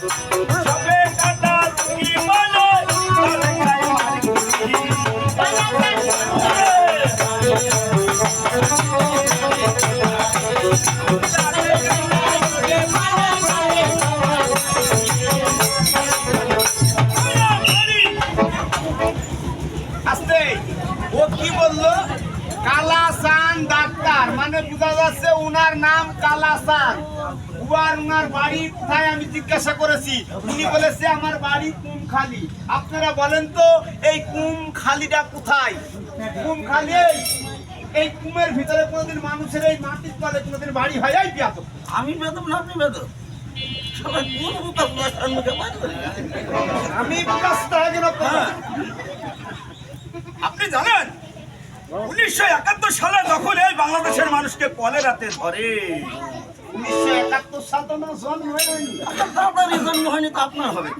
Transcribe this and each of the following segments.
ও কি বলল কালাসান ডাক্তার মানে বোঝা যাচ্ছে উনার নাম কালাসান। উয়ার উনার বাড়ি কোথায় আমি জিজ্ঞাসা করেছি। উনি বলেছে আমার বাড়ি কুমখালি। আপনারা বলেন তো এই কুমখালিটা কোথায়? কুমখালি এই এই কুমের ভিতরে কোনোদিন মানুষের এই মাটির তলে কোনোদিন বাড়ি হয়? এই বিয়াত আমি বেদম না আপনি বেদম আমি হয়ে। আপনি জানেন উনিশশো একাত্তর সালে যখন এই বাংলাদেশের মানুষকে কলেরাতে ধরে উনিশশো একাত্তর সাল তো আমার জন্ম হয়নি। জন্ম হয়নি তো আপনার হবে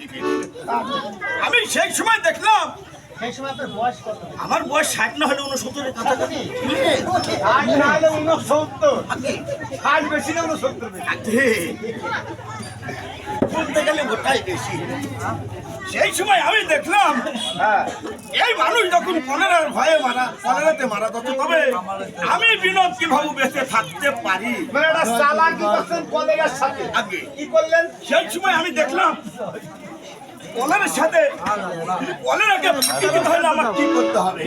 আমি সেই সময় দেখলাম সেই সময় আপনার বয়স কত? আমার বয়স ষাট না হলে উনসত্তরের কাছাকাছি ষাট না হলে উনসত্তর। ষাট বেশি না উনসত্তর বেশি। বলতে গেলে ওটাই বেশি। সেই সময় আমি দেখলাম হ্যাঁ। এই মানুষ যখন কলেরার ভয়ে মারা কলেরাতে মারা যত তবে আমি বিনোদ কীভাবে বেঁচে থাকতে পারি? মানে কি করলেন? সেই সময় আমি দেখলাম কলেরার সাথে কলেরাকে ফাঁকি দিতে হলে আমার কি করতে হবে?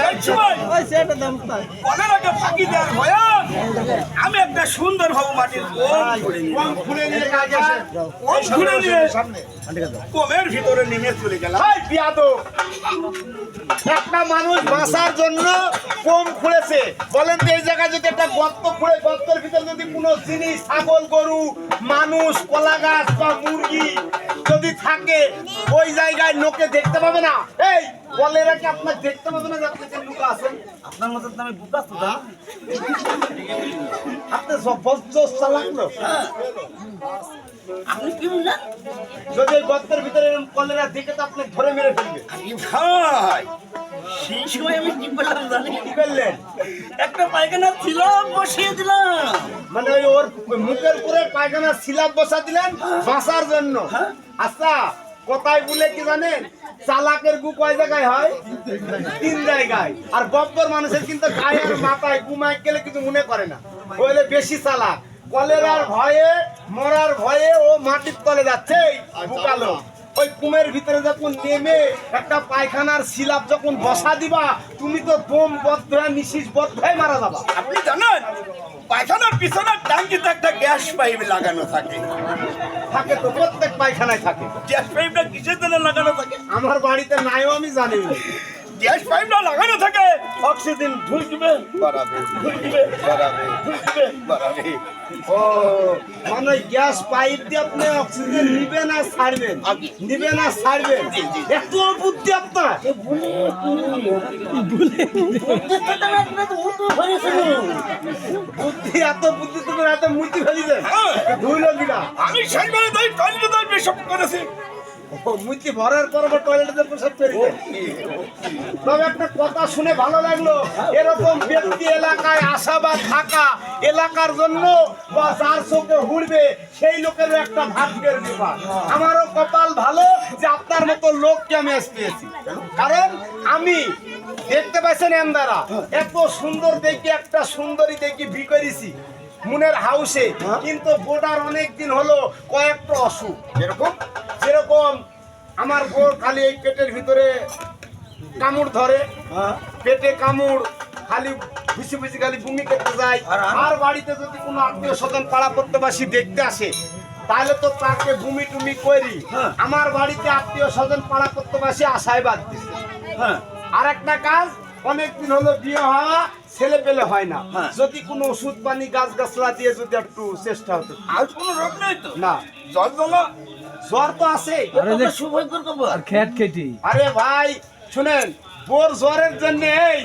সেই সময় ফাঁকি দেওয়ার ভয়ে আমি একটা সুন্দর ভাবে মাটির কোম খুঁড়ে নিলাম। কম খুলে নিয়ে কাজ আসে নিয়ে কোমের ভিতরে নেমে চলে গেলাম। একটা মানুষ বাঁচার জন্য কম খুঁড়েছে বলেন তো এই জায়গায় যদি একটা গর্ত খুঁড়ে গর্তের ভিতরে যদি কোনো জিনিস ছাগল গরু মানুষ কলা গাছ বা মুরগি যদি থাকে, ওই জায়গায় লোকে দেখতে পাবে না। এই, বলে রাখি, আপনার দেখতে পাবে না যে আপনি যে লুকা আছেন আপনার মতো আমি বুকা তো আপনি জবরদস্ত লাগল যদি ওই গর্তের ভিতরে এরকম কলেরা দেখে তো আপনি ধরে মেরে ফেলবে। ভাই সেই সময় আমি কি করলাম জানি কি করলেন একটা পায়খানা ছিল বসিয়ে দিলাম। মানে ওই ওর মুখের উপরে পায়খানা সিলাপ বসা দিলেন বাঁচার জন্য। আচ্ছা কোথায় বলে কি জানেন? চালাকের গু কয় জায়গায় হয়? তিন জায়গায়। আর বব্বর মানুষের কিন্তু গায়ের মাথায় ঘুমায় গেলে কিছু মনে করে না। বেশি চালাক। কলেরার ভয়ে মরার ভয়ে ও মাটির তলে যাচ্ছে বুকালো। ওই কুমের ভিতরে যখন নেমে একটা পায়খানার সিলাপ যখন বসা দিবা তুমি তো বোম বদ্ধ নিশিস বদ্ধ হয়ে মারা যাবা। আপনি জানেন পায়খানার পিছনের ট্যাঙ্কিতে একটা গ্যাস পাইপ লাগানো থাকে। থাকে তো প্রত্যেক পায়খানায় থাকে। গ্যাস পাইপটা কিসের জন্য লাগানো থাকে? আমার বাড়িতে নাইও আমি জানি না। গ্যাস পাইপটা লাগানো থাকে। অক্সিজেন ঢুকবে বাড়াবে ঢুকবে বাড়াবে ঢুকবে বাড়াবে। ও মানে গ্যাস পাইপ দিয়ে আপনি অক্সিজেন নিবেন আর ছাড়বেন? নিবেন আর ছাড়বেন? এত বুদ্ধি আপনার? বুদ্ধি এত বুদ্ধি তুমি এত মূর্তি ফেলিছে হ্যাঁ। ধুইল কিনা? আমি সেইভাবে তাই টয়লেটে তাই বেশপ করেছি। মূর্তি ভরার পর টয়লেটে করে? তবে একটা কথা শুনে ভালো লাগল। এরকম ব্যক্তি এলাকায় আসা বা থাকা এলাকার জন্য বা যার চোখে হুড়বে সেই লোকেরও একটা ভাগ্যের আমারও কপাল ভালো যে আপনার মতো লোককে আমি আজ পেয়েছি। কারণ আমি দেখতে পাইছেন এমদারা এত সুন্দর দেখি একটা সুন্দরী দেখি বি করেছি মুনের হাউসে কিন্তু বোটার অনেক দিন হলো কয়েকটা অসুখ। যেরকম যেরকম আমার বোর খালি এই পেটের ভিতরে কামড় ধরে পেটে কামড় খালি ভুসি ভুসি খালি বমি করতে যায়। আর বাড়িতে যদি কোনো আত্মীয় স্বজন পাড়া প্রত্যবাসী দেখতে আসে তাহলে তো তাকে বমি টুমি করি। আমার বাড়িতে আত্মীয় স্বজন পাড়া প্রত্যবাসী আশায় বাদ দিছে। হ্যাঁ। আর একটা কাজ অনেকদিন হলো বিয়ে হওয়া ছেলে পেলে হয় না। হ্যাঁ। যদি কোনো ওষুধ পানি গাছ গাছলা দিয়ে যদি একটু চেষ্টা হতো। আর কোনো রোগ নেই তো? না। জল জ্বলা জ্বর তো আছে সৌভাগ্যর খবর। আর খ্যাট খেটি। আরে ভাই শুনেন বোর জ্বরের জন্য এই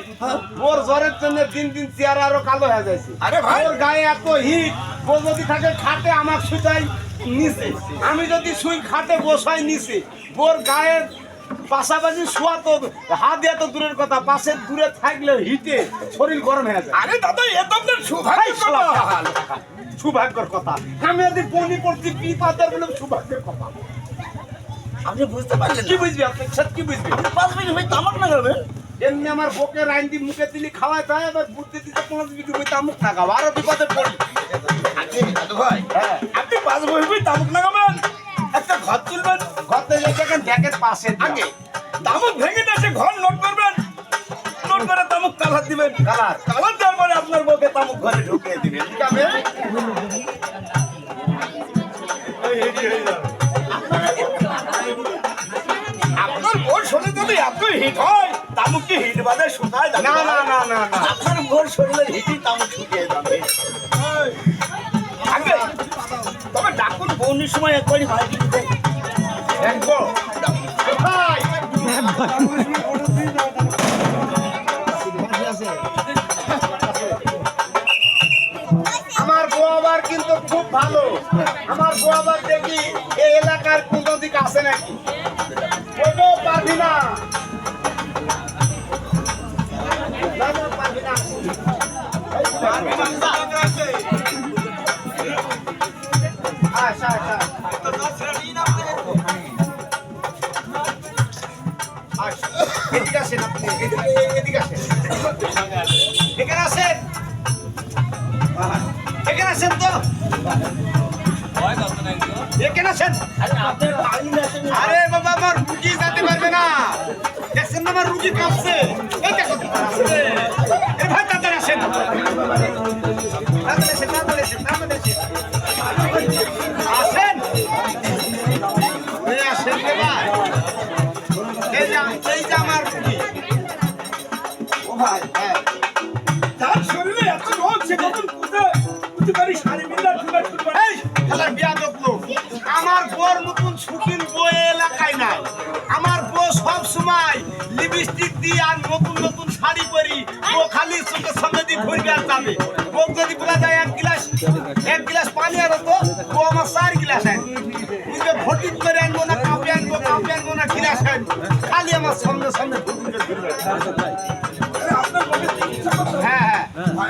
বোর জ্বরের জন্য দিন দিন চেয়ার আরও কালো হয়ে যাচ্ছে আরে ভাই। ওর গায়ে এত হিট ও যদি থাকে খাটে আমার সুতাই নিচে। আমি যদি শুই খাটে বসাই নিচে। বোর গায়ে পাশাপাশি শোয়া তো হাত দেওয়া তো দূরের কথা পাশে দূরে থাকলে হিটে শরীর গরম হয়ে যায়। আরে দাদা এত আপনার ভাই, সৌভাগ্যের কথা। আমি যদি বনি পড়ছি বিপাদের বলে সৌভাগ্যের কথা। আপনি বুঝতে পারলেন কি না? বুঝবি আপনি? কি বুঝবি? আপনি পাঁচ মিনিট ভাই তামাক লাগাবেন এমনি আমার বকে রাইন দি মুখে দিলি খাওয়াই তাই আবার বুদ্ধি দিতে পাঁচ বিঘি বই তামুক থাকাবো আরও বিপদে পড়ি। ভাই হ্যাঁ। আপনি পাঁচ বই তামুক লাগাবেন একটা ঘর তুলবেন ঘরতে যে দেখেন দেখেন পাশে আগে তামুক ভেঙে সে ঘর নোট করবেন। নোট করে তামুক কালার দিবেন। কালার। কালার দেওয়ার পরে আপনার বউকে তামুক ঘরে ঢুকিয়ে দিবেন। ঠিক আছে আপনার বোর শরীরে যদি এত হিট হয় তামুক হিট বাদে শুকায় না না না না না। আপনার বোর শরীরের হিটই তামুক শুকিয়ে যাবে। আগে তবে ডাকুন বৌনির সময় একবারই ভাই। দিতে ভালো। আমার বউ আবার দেখি এই এলাকার কোন দিক আছে নাকি? ওগো পারবি না। আচ্ছা, এদিকে আসেন আপনি, এদিকে, আসেন। আমার রুগী কাঁপছে। ভাই তাড়াতাড়ি আসেন তাড়াতাড়ি আসেন তাড়াতাড়ি আসেন। খালি চোখের সামনে দিয়ে ঘুরবে আর যাবে। ও যদি বলা যায় এক গ্লাস এক গ্লাস পানি আর তো ও আমার চার গ্লাস আনবে ভর্তি করে আনব না কাপে আনব কাপে আনব না গ্লাস আনব। খালি আমার সামনে সামনে ঘুরবে ঘুরবে হ্যাঁ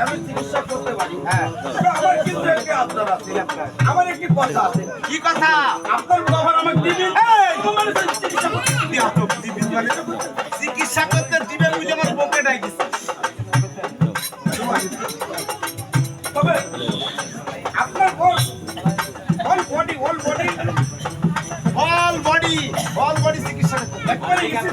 আমি চিকিৎসা করতে পারি। হ্যাঁ। আমার কিন্তু একটি আপনার আছে। আমার একটি কথা আছে। কি কথা? আপনার বাবার চিকিৎসা করতে বিয়াদব দিবি? চিকিৎসা করতে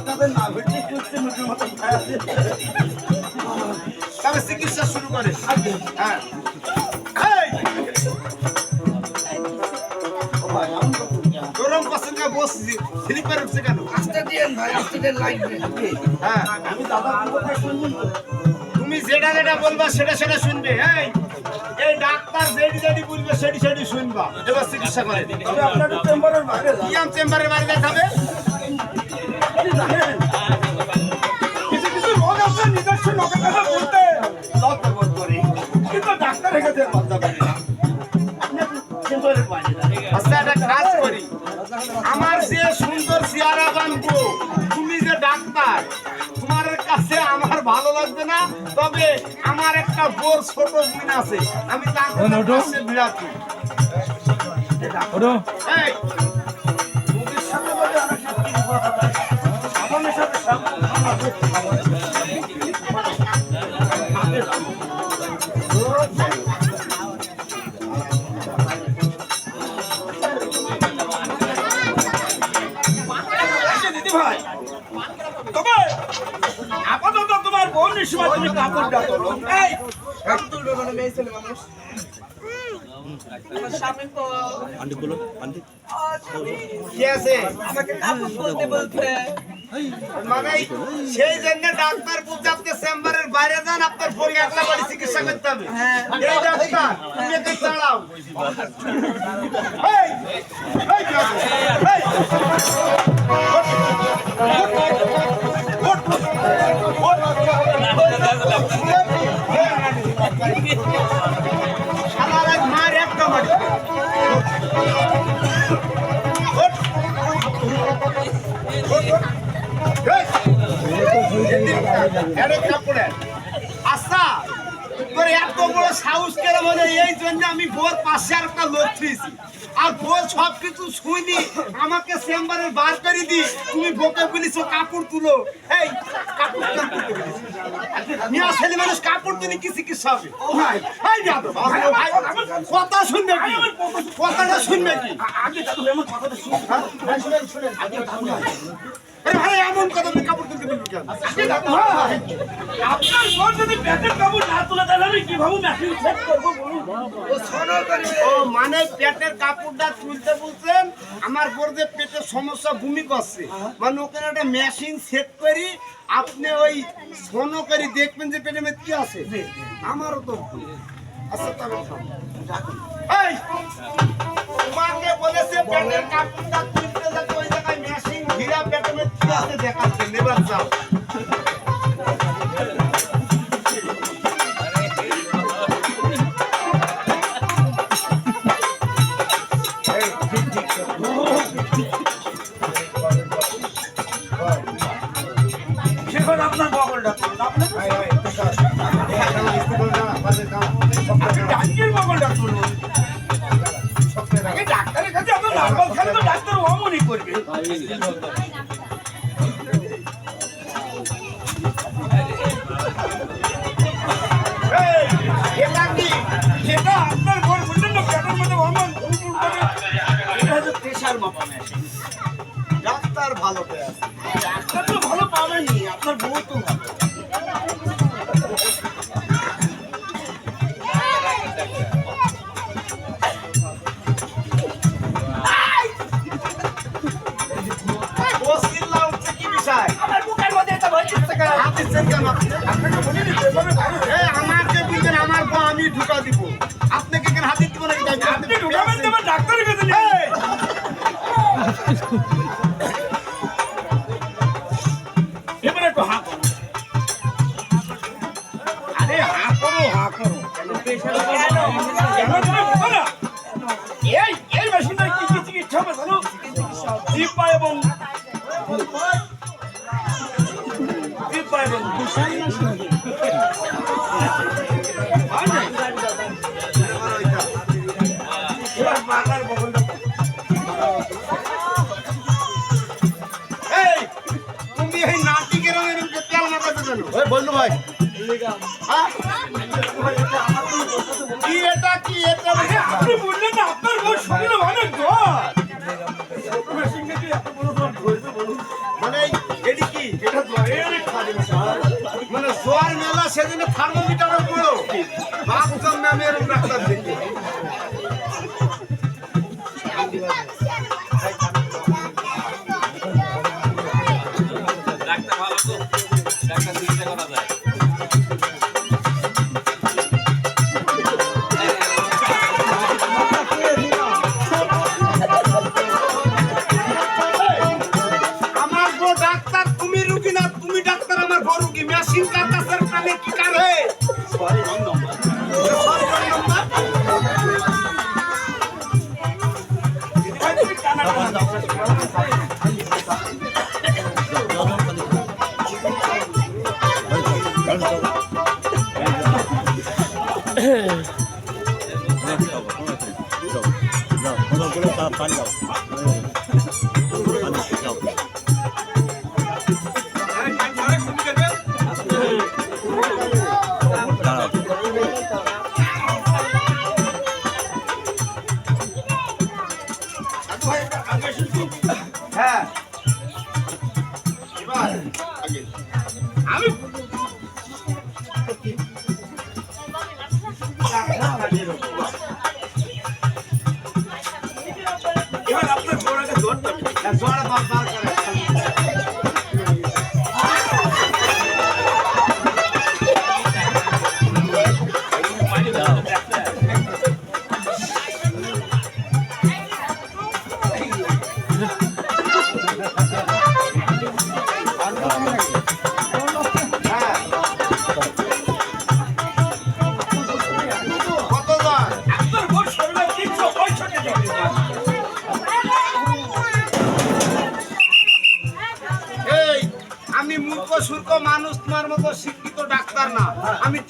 তবে না ভেটে করতে মুখের মতো তবে চিকিৎসা শুরু করে হ্যাঁ। গরম পছন্দ বসছি স্লিপার উঠছে কেন? আস্তে দিয়েন ভাই আস্তে দিয়ে। লাগবে হ্যাঁ। আমি দাদা কথা শুনবেন তুমি যেটা যেটা বলবা সেটা সেটা শুনবে এই। এই ডাক্তার যেটি যেটি বলবে সেটি সেটি শুনবা। এবার চিকিৎসা করে তবে আপনার চেম্বারের বাইরে ইয়াম দেখাবে ভালো না তবে আমার একটা বোর ছোট বোন আছে। আমি তাকে ভাই তবে আপাতত তোমার সময় তুমি কাপড়টা তোলো এই! আমার স্বামী তো কি আছে? আমাকে কাপড় বলতে বলতে মানে সেই জন্য ডাক্তার বলছে আপনি চেম্বারের বাইরে যান আপনার পরি একলা বাড়ি চিকিৎসা করতে হবে। এই ডাক্তার তুমি একটু দাঁড়াও। এই, এই। এত বড় সাহস কেন মানে এই জন্য আমি বোর পাশে আর একটা লোক পেয়েছি আর বোর সব কিছু শুনি আমাকে চেম্বারে বার করে দি তুমি বকে বলিস কাপড় তুলো। এই কাপড় কেন মিয়া ছেলে মানুষ কাপড় তুলি কি চিকিৎসা হবে? ভাই, ভাই, কথা শুনবে কি? কথাটা শুনবে কি? আগে দাদু আমার কথাটা শুনুন শুনেন, শুনেন। আরে ভাই, এমন কথা তুমি কাপড় তুলতে বলবি কেন? আপনার বোন যদি কাপড় না তুলে তাহলে আমি কীভাবে মেশিন সেট করব বলুন? ও মানে পেটের কাপড়টা তুলতে বলছেন আমার পর যে পেটের সমস্যা ভূমি করছে মানে ওখানে একটা মেশিন সেট করি আপনি ওই সোনো করে দেখবেন যে পেটে কি আছে। আমারও তো। আচ্ছা তবে এই তোমাকে বলেছে পেটের কাপড়টা তুলতে যাতে দেখাচ্ছে নেবার যাও ডাক্তারের কাছে আপনার নার্ভাস খেলে তো ডাক্তার অমনই করবে হচ্ছে প্রেশার মাপা ডাক্তার ভালো পেয়ে আছে। ডাক্তার তো ভালো পাবেনি আপনার বউ তো ভালো। ও চিল্লা উঠছে কি বিষয়? আমার বুকের এবারে একটু হা করো। আরে হা করো হা করো? এই এই মেশিনটা কি কি চিকিৎসা হবে জানো? জিব্বা এবং জিব্বা এবং বললু ভাই? কি এটা কি এটা? আপনি বললেন না আপনার বউ শরীরে অনেক বড় মানে এটি কি? এটা মানে জোয়ার মেলা সেদিনে থার্মোমিটারে পড়ো ভাবতাম না ডাক্তার দেখি। ডাক্তার ভালো তো ডাক্তার চিকিৎসা করা যায়।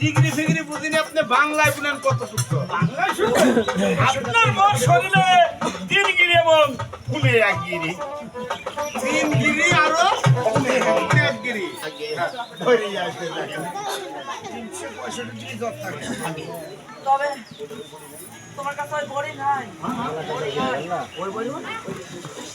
ডিগ্রি ফিগ্রি বুঝিনি আপনি বাংলায় বলেন কত সূত্র? বাংলায় শুধু আপনার মোর শরীরে তিন গিরি এবং খুলে এক গিরি। তিন গিরি আরও এক গিরি। ধরে তবে তোমার কাছে ওই বড়ি নাই। ওই বড়ি সেই বড়ি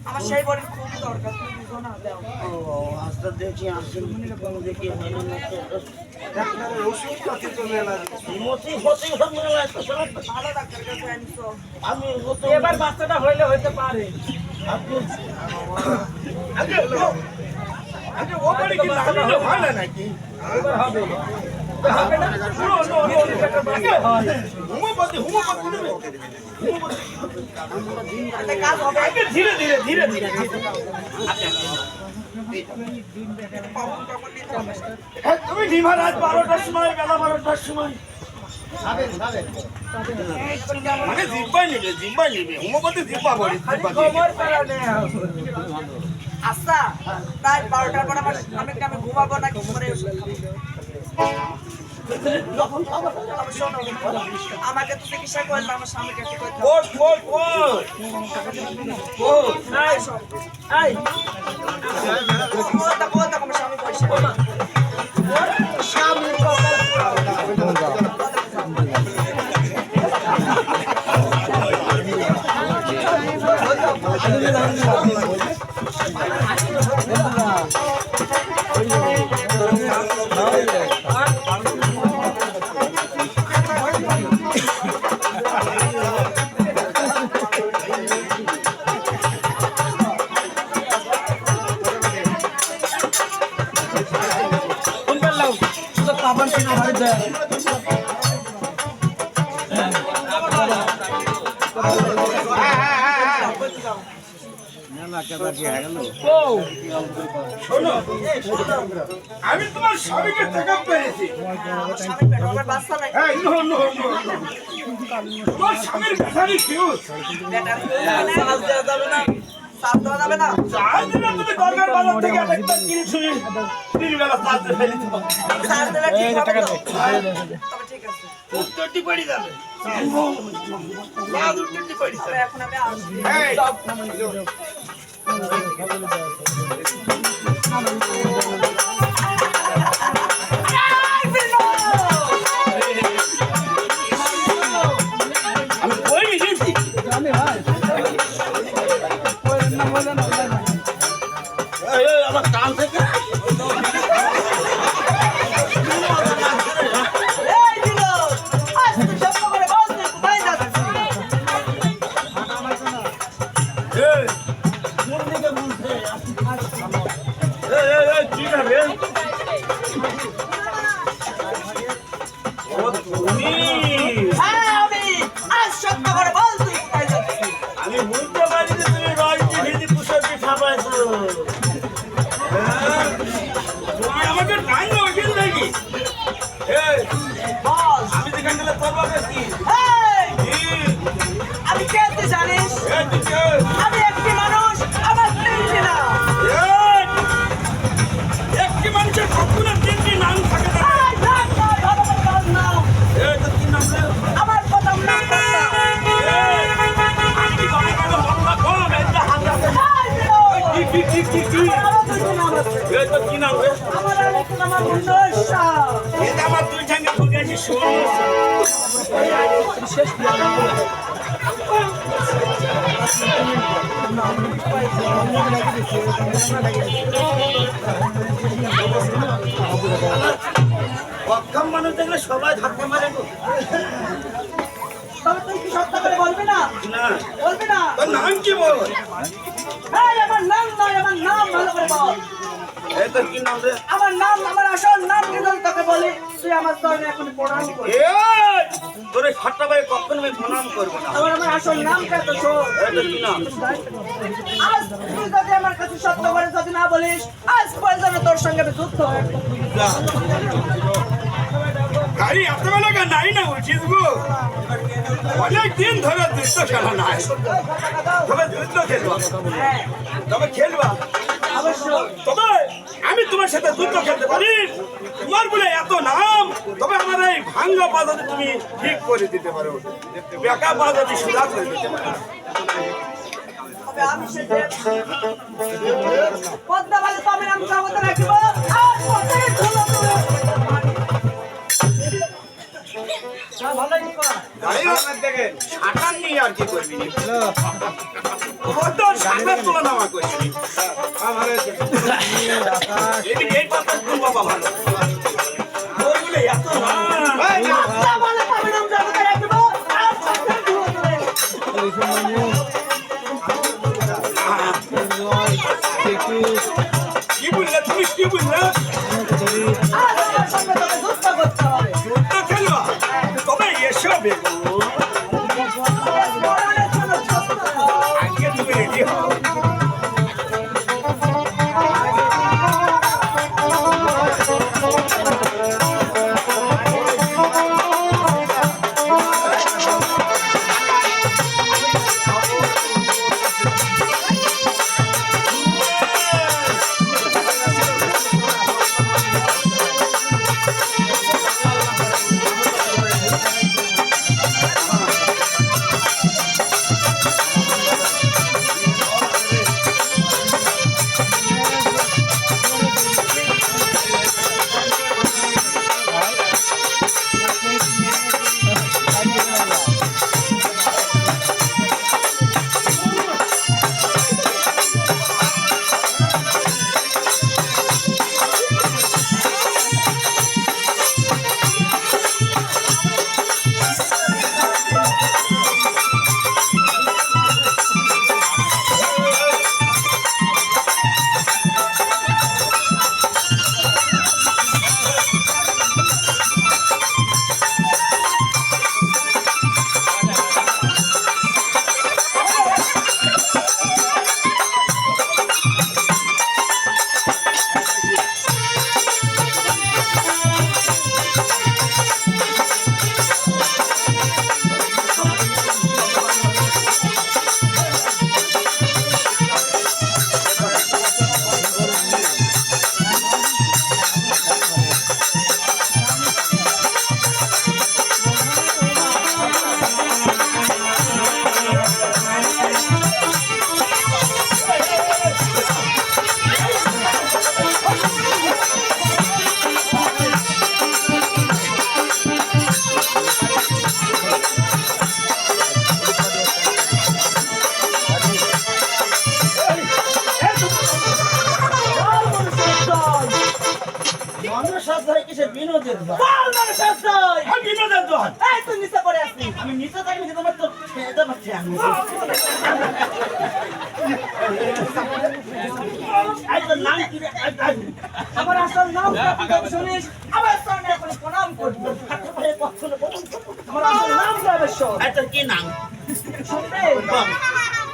দাও না দেখো আমার সেই বড়ির খুব দরকার তুমি না দাও ভালো ডাক্তার কাছে আনছো। এবার বাচ্চাটা হইলে হইতে পারে। আগে আগে ও বাড়ি কি লাগানো হয় নাকি? এবার হবে। নো? নো নো হোমিওপ্যাথি নেবে হবে। ধীরে ধীরে ধীরে ধীরে হ্যাঁ, তুমি ডিমা রাত বারোটার সময় বেলা বারোটার সময়। মানে জিব্বাই নেবে জিব্বাই নেবে। হোমিওপ্যাথি জিব্বা আচ্ছা রাত বারোটার পর আমার আমি ঘুমাবো না কি করে যখন আমাকে তো চিকিৎসা করলে আমার স্বামীকে কি করতে হবে। আমার স্বামী পয়সা সামনে কপাল নাই এই নো নো নো তোমার স্বামীর বেচারি ফিউজ বেটার দেওয়া যাবে না দরকার বাজার থেকে একটা কিনছি তিন বেলা চারটে ফেলি তোমার ঠিক হবে তো? তবে ঠিক আছে। উত্তরটি পড়ে যাবে। উত্তরটি পড়ে যাবে। এখন আমি আসছি। নাম রে? আমার এটা দুই ঠ্যাঙ্গা ফুটে আছে, অক্ষম মানুষ দেখলে সবাই ধাক্কা মারে। তবে তুই কি সত্য করে বলবি না বলবি না তোর নাম কি বল আমার নাম নয় আমার নাম ভালো করে বল আমার নাম আমার আসল নাম কি যদি তোকে বলি? তুই আমার চরণে এখন প্রণাম কর। এই তোর এই ঠাট্টা ভাই কখন আমি প্রণাম করব না? আমার আমার আসল নাম কে তো শোন? এই তোর কি নাম? আজ তুই যদি আমার কাছে সত্য করে যদি না বলিস আজ প্রয়োজনে তোর সঙ্গে আমি যুদ্ধ হয় গাড়ি নাই না গো? অনেক দিন ধরে খেলা নাই। তবে খেলবা। হ্যাঁ। তবে খেলবা। তবে আমি তোমার সাথে যুদ্ধ খেলতে পারি। তোমার বলে এত নাম তবে আমার এই ভাঙ্গা পা তুমি ঠিক করে দিতে পারো। বেকা যদি সুদা করে দিতে পারো। আমি নাম আর ধুলো সাঁটার নিয়ে আর কি করবি? সাঁটার আমার করবি এদিকে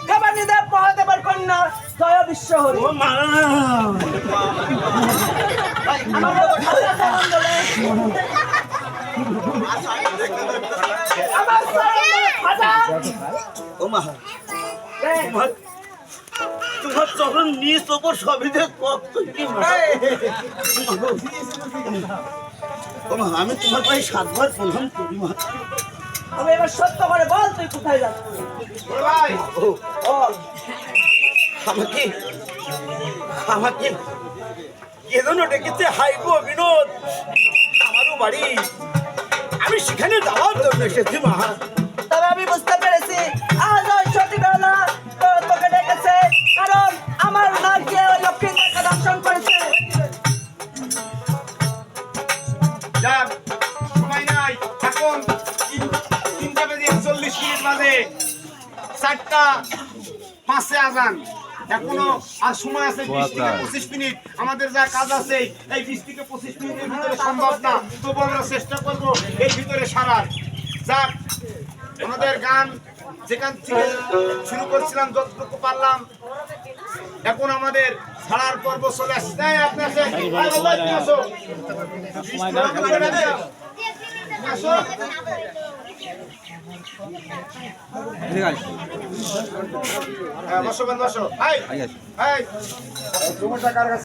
দেবানীদেব মহাদেবের কন্যা জয় মা এই, তোমার চরণ নিচ ওপর মা আমি তোমার পায়ে সাতবার প্রণাম করি মা। তবে এবার সত্য করে বল তুই কোথায় যাচ্ছিস? আমাকে আমাকে কে যেন ডেকেছে হাইগো বিনোদ আমারও বাড়ি। আমি সেখানে যাওয়ার জন্য এসেছি মা। তবে আমি বুঝতে পেরেছি আজ ওই সতীবেলা তো তোকে ডেকেছে কারণ চারটা পাঁচে আজান। এখনও আর সময় আছে বিশ থেকে পঁচিশ মিনিট। আমাদের যা কাজ আছে এই বিশ থেকে পঁচিশ মিনিটের ভিতরে সম্ভব না। তবু আমরা চেষ্টা করব এর ভিতরে সারার। যাক আমাদের গান যেখান থেকে শুরু করছিলাম যতটুকু পারলাম এখন আমাদের ছাড়ার পর্ব চলে আসছে। এই, আপনি আসেন এই, বাবা, তুমি আসো। আসো।